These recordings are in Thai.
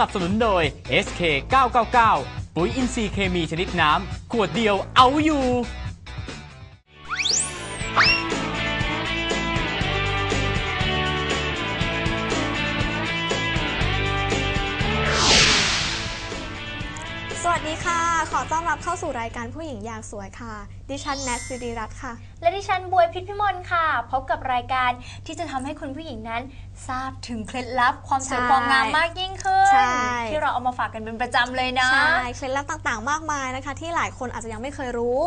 นับสนุนโดย SK 999ปุ๋ยอินทรีย์เคมีชนิดน้ำ ขวดเดียวเอาอยู่ สวัสดีค่ะ ขอต้อนรับเข้าสู่รายการผู้หญิงอยากสวยค่ะ ดิฉันแนทสิริรัตน์ค่ะ และดิฉันบวยพิษพิมลค่ะ พบกับรายการที่จะทำให้คุณผู้หญิงนั้น ทราบถึงเคล็ดลับความสวยใช่ความงามมากยิ่งขึ้น ใช่ ที่เราเอามาฝากกันเป็นประจำเลยนะใช่เคล็ดลับต่างๆ มากมายนะคะ ที่หลายคนอาจจะยังไม่เคยรู้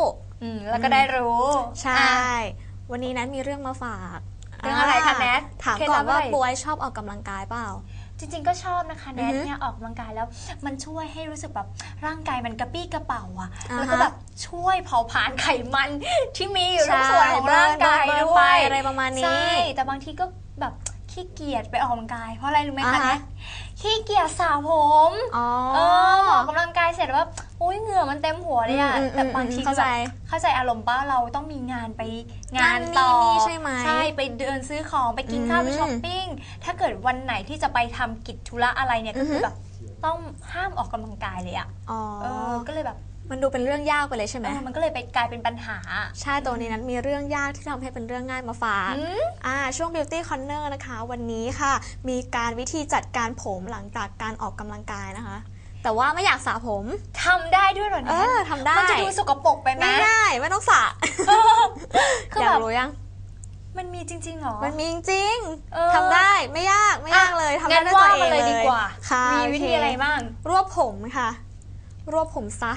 อืมแล้วก็ได้รู้ใช่ อะ วันนี้แนทมีเรื่องมาฝากเรื่องอะไรคะแนทถามเคล็ดก่ลัอนบว่าอะไร บวยชอบออกกำลังกายเปล่า จริง ๆ ก็ชอบนะคะแนอือทฮึเนี่ยออกกำลังกายแล้วมันช่วยให้รู้สึกแบบร่างกายมันกระปี้กระเป๋าอะอ่าฮะแล้วก็แบบช่วยเผาผลาญไขมันที่มีอยู่ทุกส่วนของใช่ร่างกายเบิร์นด้ไปวยอะไรประมาณนี้ใช่แต่บางทีก็แบบขี้เกียจไปออกกำลังกาย เพราะอะไรรู้ไหมอ่าคะฮะแนท ขี้เกียจสระผมอ๋อเออออกกำลังกายเสร็จแล้วแบบอุ้ยเหงื่อมันเต็มหัวเลยอะอืมอืมแต่บางทีเข้าใจแบบเข้าใจอารมณ์ป้าเราต้องมีงานไปงานนั่นต่อนี่ใช่ไหมใช่ไปเดินซื้อของไปกินข้าวอืมไปช้อปปิ้งถ้าเกิดวันไหนที่จะไปทำกิจธุระอะไรเนี่ยก็คือออฮึ แบบต้องห้ามออกกำลังกายเลยอะอ๋อ เออก็เลยแบบ มันดูเป็นเรื่องยากไปเลยใช่ไหม เออมันก็เลยไปกลายเป็นปัญหา ใช่ตัวนี้นั้นมีเรื่องยากที่ทำให้เป็นเรื่องง่ายมาฝากอืม อ่าช่วง Beauty Corner นะคะ วันนี้ค่ะ มีการวิธีจัดการผมหลังจากการออกกำลังกายนะคะ แต่ว่าไม่อยากสระผม ทำได้ด้วยเหรอเอเนี่ยอทำได้มันจะดูสกปรกไปไหมไม่ได้ไม่ต้องสระคืออยาแบกบรู้ยัง มันมีจริงๆเหรอ มันมีจริงเออทำได้ไม่ยากไม่ยากเลยทำได้งั้นด้วยตัวว่าเอมางเลยเลดียกว่า ค่ะมีวิธีโเคอะไรบ้าง รวบผมค่ะ รวบผมซะ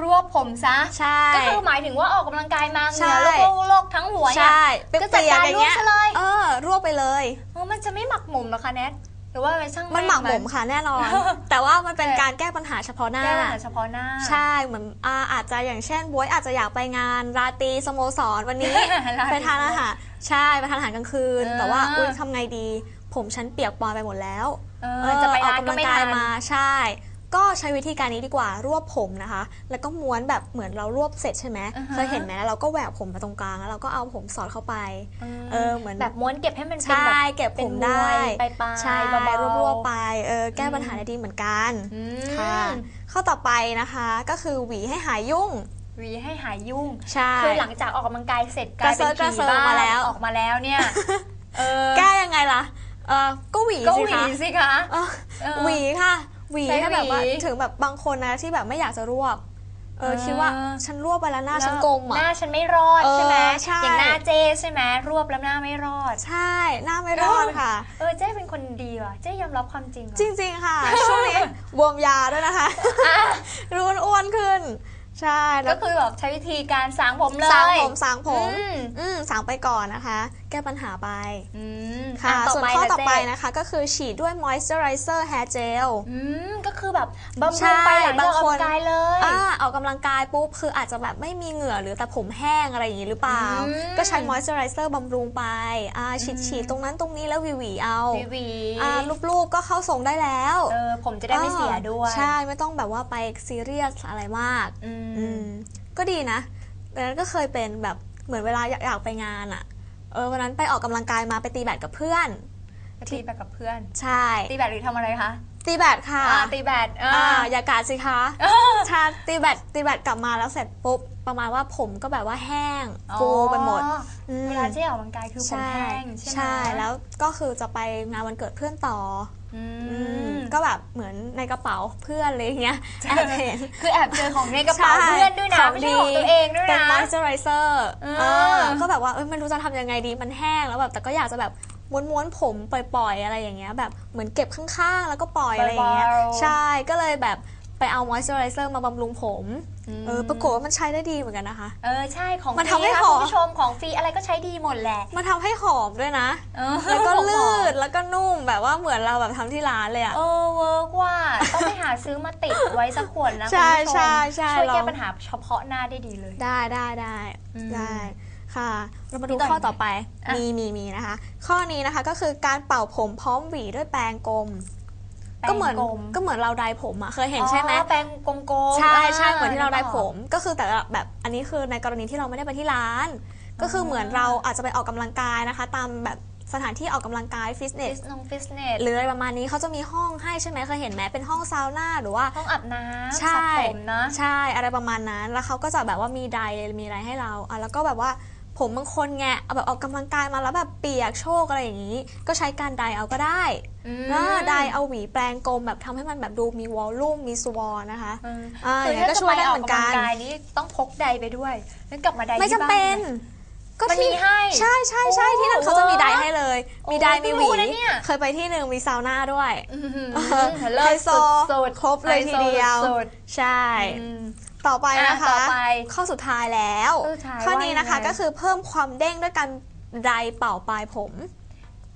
รวบผมซะ ใช่ ก็คือหมายถึงว่าออกกำลังกายมาเหใช่งื่อโลกโลกทั้งหัวเนี่ยใช่เปีก็จัดยกการๆอย่างเงี้ยรวบซะเลย เออ รวบไปเลยเออมันจะไม่หมักหมมเหรอคะแนทหรือว่ามันช่างมันหมักหมมค่ะแน่นอน แต่ว่ามันเป็นการแก้ปัญหาเฉพาะหน้าแก้ปัญหาเฉพาะหน้า ใช่เหมือนอาอาจจะอย่างเช่นบวยอาจจะอยากไปงานราตรีสโมสรวันนี้ราตรีไปทานอาหารใช่ไปทานอาหารกลางคืนเออแต่ว่าอุ้ยทำไงดี ผมฉันเปียกปอนไปหมดแล้วเอเอออจะไปออกร้านกำก็ลังไม่กายทันมาใช่ ก็ใช้วิธีการนี้ดีกว่ารวบผมนะคะ แล้วก็ม้วนแบบเหมือนเรารวบเสร็จใช่ไหมอือฮะ เคยเห็นไหมแล้วเราก็แหวกผมมาตรงกลางแล้วเราก็เอาผมสอดเข้าไป เออเหมือนแบบม้วนเก็บให้มันเป็นใช่แบบ เก็บผมได้ไปปลายๆใช่เบาๆ รวบๆไปเออแก้ปัญหาได้ดีเหมือนกันอืมค่ะข้อต่อไปนะคะก็คือหวีให้หายยุ่งหวีให้หายยุ่ง ใช่ คือหลังจากออกกำลังกายเสร็จกลายเป็นกระเซิร์กกระเซิร์ผีบ้ามาแล้ว ออกมาแล้วเนี่ยเออแก้ยังไงล่ะเออก็หวีก็สิหวีคะสิคะ เออเออ หวีค่ะ หวีใช้ให้แบบว่าหวี ถึงแบบบางคนนะที่แบบไม่อยากจะรวบเออเออคิดว่าฉันรวบไปแล้วหน้าฉันกลมหอะน้าฉันไม่รอดเออใช่ไหมใช่ อย่างหน้าเจใช่ไหมรวบแล้วหน้าไม่รอด ใช่หน้าไม่รอดค่ะ เออเจ๊เป็นคนดีว่ะ เจ๊ยอมรับความจริงว่ะจริงๆค่ะ ช่วงนี้บวมยาด้วยนะคะรูนอ้วนขึ้น ใช่แล้ก็วคือแบบใช้วิธีการสางผมเลยสางผมสางผมอืมอืมสางไปก่อนนะคะ แก้ปัญหาไปอืมค่ะะส่วนข้อล่ะต่อไปเจ๊นะคะ ก็คือฉีดด้วย moisturizer hair gel อืมก็คือแบบบำใช่รุงไปหลังจากออกบางคน กำลังกายเลย อ่าออกกำลังกายปุ๊บ คืออาจจะแบบไม่มีเหงื่อหรือแต่ผมแห้งอะไรอย่างนี้หรือเปล่า อืม ก็ใช้ moisturizer บำรุงไปอ่าฉีดฉีดตรงนั้นตรงนี้แล้วหวีหวีๆเอาวีวีอ่ารูปๆก็เข้าทรงได้แล้ว เออผมจะได้ไม่เสียด้วย ใช่ ไม่ต้องแบบว่าไปซีเรียสอะไรมาก อืมอืมก็ดีนะดังนั้นก็เคยเป็นแบบเหมือนเวลาอยากอยากไปงานอะ่ะเออวันนั้นไปออกกำลังกายมาไปตีแบดกับเพื่อน ไปตีแบดกับเพื่อน ใช่ ตีแบดหรือทำอะไรคะตีแบดค่ะอ่าตีแบดอ่าอ่าอย่ากาดสิคะชาตีแบดตีแบดกลับมาแล้วเสร็จปุ๊บประมาณว่าผมก็แบบว่าแห้งฟูไปหมดอ๋ออืม เวลาเจ๊ออกกำลังกายคือผมแห้งใช่ไหม ใช่ แล้วก็คือจะไปงานวันเกิดเพื่อนต่ออืออืมม ก็แบบเหมือนในกระเป๋าเพื่อนอะไรอย่างเงี้ยแอบเห็นคือแอบเจอของในกระเป๋าใช่เพื่อนด้วยนะของไม่ใช่ดีของตัวเองด้วยเป็นนะ moisturizer เออเออก็แบบว่าเอ้ยไม่รู้จะทำยังไงดีมันแห้งแล้วแบบแต่ก็อยากจะแบบม้วนๆผมปล่อยๆอะไรอย่างเงี้ยแบบเหมือนเก็บข้างๆ แล้วก็ปล่อยอะไรอย่างเงี้ยเบาๆใช่ก็เลยแบบ ไปเอา moisturizer มาบำรุงผมมเออปรากฏว่ามันใช้ได้ดีเหมือนกันนะคะ เออใช่ของมันฟทำให้รีะหอมคุณผู้ชมของฟรีอะไรก็ใช้ดีหมดแหละ มันทำให้หอมด้วยนะเออแล้วก็ลื่นแล้วก็นุ่มแบบว่าเหมือนเราแบบทำที่ร้านเลยอะเออเวิร์กว่าต้องไปหาซื้อมาติดไว้สักขวดนะใช่คุณผู้ชมใช่ใช่ช่วยแก้ลองปัญหาเฉพาะหน้าได้ดีเลย ได้ได้ได้อืมได้ค่ะเรามาดูมีต่อข้ออีกไหมต่อไปอะมีมีมีนะคะ ข้อนี้นะคะก็คือการเป่าผมพร้อมหวีด้วยแปรงกลมแปรง ก็เหมือนกลมก็เหมือนเราไดผมอะเคยเห็นใช่ไหมอ๋อแปรงกลมๆใช่ใช่าเหมือนที่เราไดผม ก็คือแต่ละแบบอันนี้คือในกรณีที่เราไม่ได้ไปที่ร้าน ก็คือเหมือนเราอาจจะไปออกกำลังกายนะคะ ตามแบบสถานที่ออกกำลังกายฟิตเนฟิสสนงฟิสเนสหรืออะไรประมาณนี้เขาจะมีห้องให้ใช่ไหมเคยเห็นไหมเป็นห้องซาวน่าหรือว่าห้องอาบน้ำใช่สระผมนะใช่อะไรประมาณนั้น แล้วเขาก็จะแบบว่ามีไดร์มีอะไรให้เราอะแล้วก็แบบว่า ผมบางคนไงเอาแบบออกกำลังกายมาแล้วแบบเปียกโชกอะไรอย่างนี้ ก็ใช้การไดร์เอาก็ได้อืมเออไดร์เอาหวีแปรงกลมแบบทำให้มันแบบดูมีวอลลุ่มมีสวอนะคะอืมอ่าคืออย่างนั้ถ้านก็จะช่วยไปได้อเหอกมือนกำกัลังนกายนี่ต้องพกใดไปด้วยแล้วกลับมาใดไม่ที่จำบ้าเป็นนะก็มันที่มีให้ใช่ใช่ใช่โอ้ที่นั่นเขาจะมีไดร์ให้เลยโอ้มีไดร์มีหวีเพิ่งรู้นะเนี่ยเคยไปที่หนึ่งมีซาวน่าด้วยอื้อหือเออเลิไฮศโซสุดๆครบเลยทีเดียวไฮโซสุดใช่ๆอืม ต่อไปนะคะอะต่อไปข้อสุดท้ายแล้ว ข้อสุดท้ายข้อนี้นะคะว่ายังไงก็คือเพิ่มความเด้งด้วยการไดร์เป่าปลายผม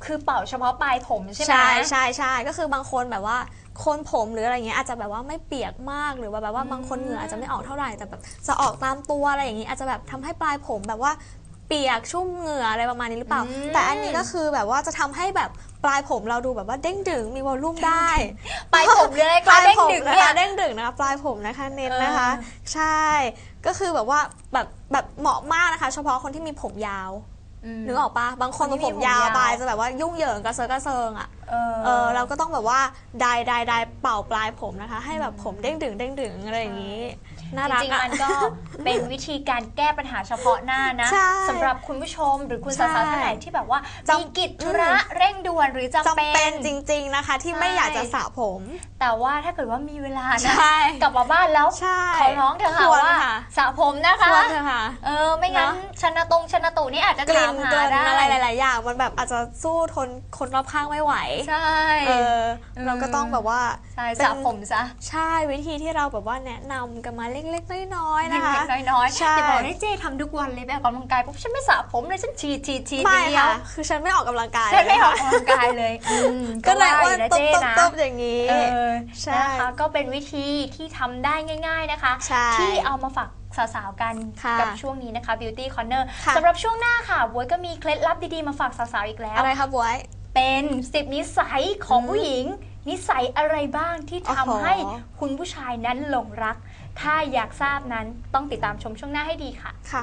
คือเป่าเฉพาะปลายผมใช่ไหมใช่ใช่ใช่ก็คือบางคนแบบว่าโคนผมหรืออะไรเงี้ยอาจจะแบบว่าไม่เปียกมากหรือว่าแบบว่าบางคนเหงื่ออาจจะไม่ออกเท่าไหร่แต่แบบจะออกตามตัวอะไรอย่างงี้อาจจะแบบทำให้ปลายผมแบบว่า เปียกชุ่มเหงื่ออะไรประมาณนี้หรือเปล่า แต่อันนี้ก็คือแบบว่าจะทำให้แบบปลายผมเราดูแบบว่าเด้งดึงมีวอลลุ่มได้ปลายผมหรืออะไรปก็ลายเด้งผมดึงนะเนี่ยคะเด้งดึงนะคะปลายผมนะคะเน้นนะคะเออใช่ ก็คือแบบว่าแบบแบบเหมาะมากนะคะ เฉพาะคนที่มีผมยาว ม นึกออกปะบางคนคนที่ผมมีผมยาวยาว ไปจะแบบว่ายุ่งเหยิงกระเซาะกระเซิงอะ เออ เออเราก็ต้องแบบว่าไดไดไดเป่าปลายผมนะคะ ให้แบบผมเด้งดึงเด้งดึงอะไรอย่างนี้ น่ารักจริงอะๆมันก็เป็นวิธีการแก้ปัญหาเฉพาะหน้านะใช่สำหรับคุณผู้ชมหรือคุณใช่สาวๆท่านไหนที่แบบว่าจำ มีกิจธุระเร่งด่วนหรือจำจำเป็เป็นน จริง ๆนะคะ ที่ไม่ใช่อยากจะสระผม แต่ว่าถ้าเกิดว่ามีเวลานะใช่กลับมาบ้านแล้วใช่ขอร้องเธอะค่ะควรว่าค่ะ สระผมนะคคะวรเถอะค่ะ เออ ไม่งั้นเนอะ ชนะตรงชนะตุนี่อาจจะกลิ่ถานมหาเกินได้อะไรหลาย ๆ อย่าง มันแบบอาจจะสู้ทนคนรอบข้างไม่ไหวใช่ เอออืมเราก็ต้องแบบว่า ใช่เป็นสระผมซะ ใช่วิธีที่เราแบบว่าแนะนำกันมาเล็กๆน้อยๆนะคะ เล็กๆน้อยๆใช่ อย่าบอกให้เจ๊ทำทุกวันเลยไปออกกำลังกายปุ๊บฉันไม่สระผมเลยฉันฉีดฉีดฉีดไม่อย่างเดียวค่ะคือฉันไม่ออกกำลังกายฉันไม่ออกเลยกำลังกายเลยอืมก็เลยว่าอ้วอนยู่นะตุ๊บเจ๊ตุ๊บนะตุ๊บอย่างนี้ เออใช่นะคะก็เป็นวิธีที่ทำได้ง่าย ๆนะคะ ใช่ที่เอามาฝากสาวๆกันค่ะกับช่วงนี้นะคะ Beauty Corner ค่ะ สำหรับช่วงหน้าค่ะบวยก็มีเคล็ดลับดีๆมาฝากสาวๆอีกแล้ว อะไรคะบวย เป็น 10 นิสัยของผู้หญิง นิสัยอะไรบ้างที่โอ้ทำโหให้คุณผู้ชายนั้นหลงรัก ถ้าอยากทราบนั้นต้องติดตามชมช่วงหน้าให้ดีค่ะ ค่ะ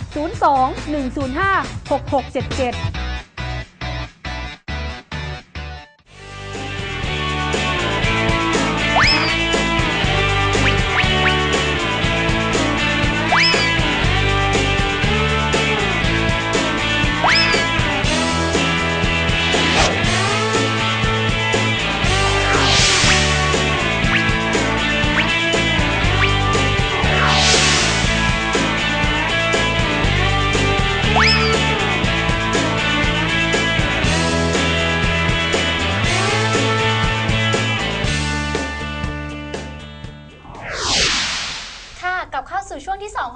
02 105 6677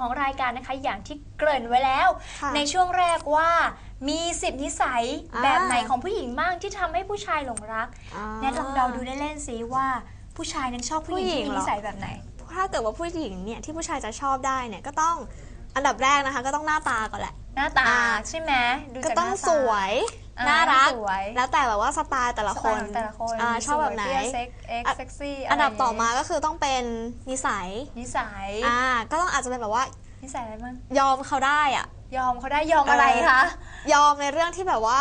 ของรายการนะคะ อย่างที่เกริ่นไว้แล้ว ค่ะในช่วงแรกว่า มีสิบนิสัยอ่า แบบไหนของผู้หญิงบ้างที่ทำให้ผู้ชายหลงรักแนทลองเดาดูเล่นๆสิว่าผู้ชายนั้นชอบผู้หญิงผู้หญิที่งมีเหรอนิสัยแบบไหน ถ้าเกิดว่าผู้หญิงเนี่ยที่ผู้ชายจะชอบได้เนี่ยก็ต้องอันดับแรกนะคะ ก็ต้องหน้าตาก่อนแหละ หน้าตาอ่า ใช่ไหมดูก็จากหต้องน้าตาสวยอ่า น่ารัก สวย แล้วแต่แบบว่าสไตล์แต่ละสคไตล์นของแต่ละคนอ่าชอบแบบไหนสวยเปรี้ยวเซ็กเอ็กอะเซ็กซี่ะไรอันดับต่อมาย่งเงี้ยก็คือต้องเป็นนิสัย นิสัย อ่า ก็ต้องอาจจะเป็นแบบว่า นิสัยอะไรบ้าง ยอมเขาได้อะยอมเขาได้ยอมอะไรเออคะ ยอมในเรื่องที่แบบว่า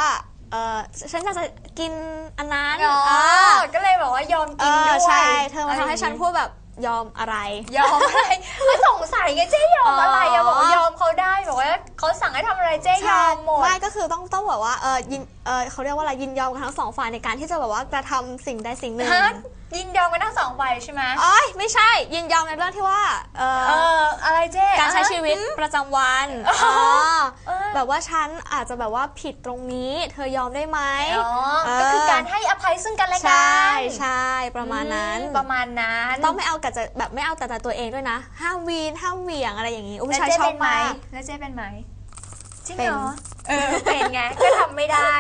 เออฉันอยากจะกินอันนั้นอ๋ออ่าก็เลยบอกว่ายอมเอกินอด้วยใช่ เธอมาทำให้ฉันพูดแบบ ยอมอะไร ยอมอะไรก็สงสัยไงเจ๊ยอมอะไรอะอ๋อบอกว่ายอมเขาเขาสั่งให้ทำอะไรเจ๊ยอมหมด ไม่ก็คือต้องต้องแบบว่าเออยินเออเขาเรียกว่าอะไรยินยอมกันทั้งสองฝ่ายในการที่จะแบบว่ากระทำสิ่งใดสิ่งหนึ่งฮะยินยอมกันทั้งสองฝ่ายใช่ไหมอ๋อยไม่ใช่ยินยอมในเรื่องที่ว่าเออเอออะไรเจ๊การใช้อะชีวิตประจำวันอ๋อเออแบบว่าฉันอาจจะแบบว่าผิดตรงนี้ เธอยอมได้ไหมอ๋อเออก็คือการให้อภัยซึ่งกันและกัใช่นใช่ประมาณนั้น อืประมาณนั้น ต้องไม่เอาแต่ใจแบบไม่เอาแต่ใจตัวเองด้วยนะ ห้ามวีนห้ามเหวี่ยงอะไรอย่างนี้อุ้ยแล้วชายเจ๊ชอเป็บนไหมมาก แล้วเจ๊เป็นไหมจริงเป็นเหรอเออเป็นไง ก็ทำไม่ได้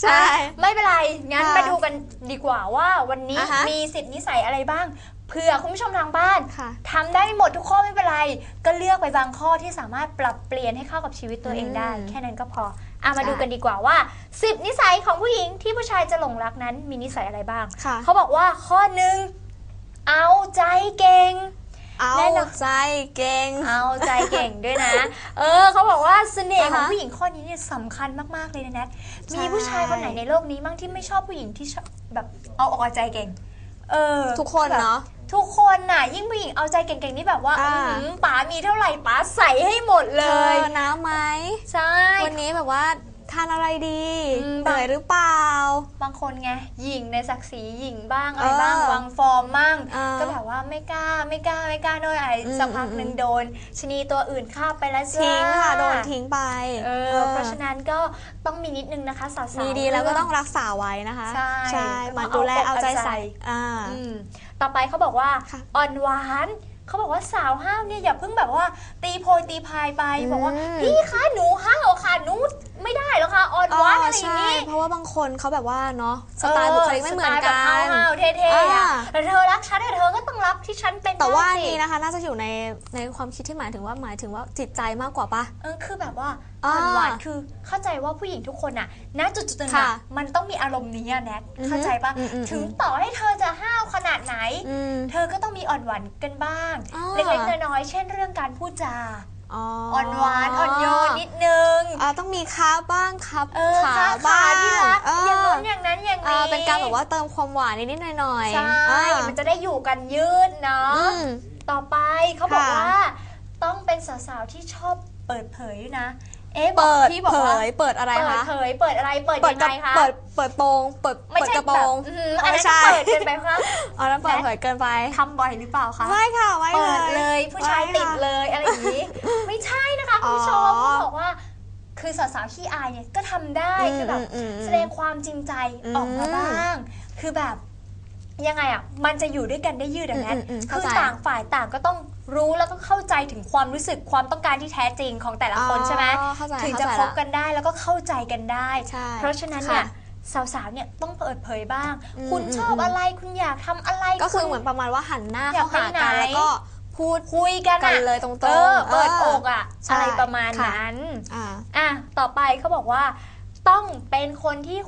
ใช่อะไม่เป็นไร งั้นค่ะมาดูกันดีกว่าว่าวันนี้อ่าฮะ มีสิบนิสัยอะไรบ้างเผื่อคุณผู้ชมทางบ้านค่ะ ทำได้ไม่หมดทุกข้อไม่เป็นไร ก็เลือกไปบางข้อที่สามารถปรับเปลี่ยนให้เข้ากับชีวิตตัวเองได้ อืมแค่นั้นก็พออะมาใช่ดูกันดีกว่าว่า 10 นิสัยของผู้หญิงที่ผู้ชายจะหลงรักนั้นมีนิสัยอะไรบ้าง ค่ะ เขาบอกว่าข้อหนึ่ง เอาใจเก่ง เอาแน่นอนใจเก่ง เอาใจเก่งด้วยนะ เออเขาบอกว่าเสน่ห์ของอ่าฮะผู้หญิงข้อนี้เนี่ยสำคัญมากๆเลยนะแนทใช่มีผู้ชายคนไหนในโลกนี้บ้างที่ไม่ชอบผู้หญิงที่ชอบแบบเอาออกเอาใจเก่ง เออ ทุกคนเนาะทุกคนน่ะ ยิ่งผู้หญิงเอาใจเก่งๆนี่แบบว่าอ่าอื้อหือป๋ามีเท่าไหร่ป๋าใส่ให้หมดเลยธอน้ำไหมใช่ วันนี้แบบว่า ทานอะไรดีอืมเหนื่อยหรือเปล่า บางคนไงหญิงในศักดิ์ศรีหญิงบ้างอะไรบ้างเออวางฟอร์มมั่งเออก็แบบว่าไม่กล้าไม่กล้าไม่กล้าโดนอะไรอืมสักพักอืม หนึ่งโดนชะนีตัวอื่นฆ่าไปแล้วจ้าทิ้งค่ะโดนทิ้งไปเออเพราะฉะนั้นก็ต้องมีนิดนึงนะคะสาวๆ มีดีแล้วก็ต้องรักษาไว้นะคะใช่หมันก็ดูต้องแลเอาอกเอาใจเอาใจใส่อ่า อืมต่อไปเขาบอกว่าค่ะ อ่อนหวาน เขาบอกว่าสาวห้าวเนี่ยอย่าเพิ่งแบบว่า ตีโพยตีพายไปอืม บอกว่าพี่คะหนูห้าวค่ะหนูไม่ได้หรอกค่ะอ่อนหวานอะไรอย่างใช่นี้เพราะว่าบางคนเขาแบบว่าเนาะสไตล์บุคลิกไม่เหมือนกันสไตล์แบบห้าวๆเท่ๆอ่าอะแต่เธอรักฉันแต่เธอก็ต้องรับที่ฉันเป็นแต่ว่าได้สิ นี่นะคะ น่าจะอยู่ในในความคิดที่หมายถึงว่าหมายถึงว่าจิตใจมากกว่าปะ เออคือแบบว่า อ่าอ่อนหวานคือเข้าใจว่าผู้หญิงทุกคนน่ะณจุดจุดๆหนึงค่ะอะมันต้องมีอารมณ์นี้อะแนทอือฮึเข้าใจปะอืมอืม ถึงต่อให้เธอจะห้าวขนาดไหน อืม เธอก็ต้องมีอ่อนหวานกันบ้าง อ่า เล็กๆน้อยๆเช่นเรื่องการพูดจาอ๋ออ่อนหวานอ่อนโยนนิดนึง อ่าต้องมีค้าบ้างครับเออขาค่ะบ้าขางที่รักเออย่างอนู้นอย่างนั้นอย่างอ่านี้เป็นการแบบว่าเติมความหวานนิดๆหน่อยๆใช่อ่ามันจะได้อยู่กันยืดเนาะอืม ต่อไปเขาบอกค่ะ ว่า ต้องเป็นสาวๆที่ชอบเปิดเผยด้วยนะ เอ๊ะบอกเปิดพี่บอกเผว่า ยเปิดอะไรเปิดคะ เผยเปิดอะไรเปิดเปิดยังกไงระคะเปิดเปิดโปรงเปิดไม่เปิดใช่กระโปแบรบงอื้อหืออ๋ออันไม่นั้นใช่ก็เปิดเกินไปครับอ๋อแล้วเปิดเผยเกินไปทำบ่อยหรือเปล่าคะไม่ค่ะไม่เปิดเลเลย ยผู้ชายไม่ติดค่ะเลยอะไรอย่างนี้ ไม่ใช่นะคะคุณผู้ชมอ๋อ เขาบอกว่า คือสาวๆขี้อายเนี่ยก็ทำได้อืมคือแบบอืมอืมแสดงความจริงใจอืม ออกมาบ้าง คือแบบ ยังไงอะมันจะอยู่ด้วยกันได้ยืดอะแนทอืมอืมอืมคือเข้าใจต่างฝ่ายต่างก็ต้องรู้แล้วก็เข้าใจถึงความรู้สึกความต้องการที่แท้จริงของแต่ละคนใช่ไหมอ๋อเข้าใจถึงจะเข้าใจคบกันได้แล้วก็เข้าใจกันได้ ใช่ เพราะฉะนั้นเนี่ยค่ะสาวๆเนี่ยต้องเปิดเผยบ้าง อืมคุณอืมชอบอืม อะไรคุณอยากทำอะไรก็คือณ เหมือนประมาณว่าหันหน้าอยาเข้ากไปหากันไหนแล้วก็พูดคุยกันกันอะเลยตรงๆเออเปิดเอออกอะใช่อะไรประมาณค่ะ นั้น อ่า อะ ต่อไปเขาบอกว่า ต้องเป็นคนที่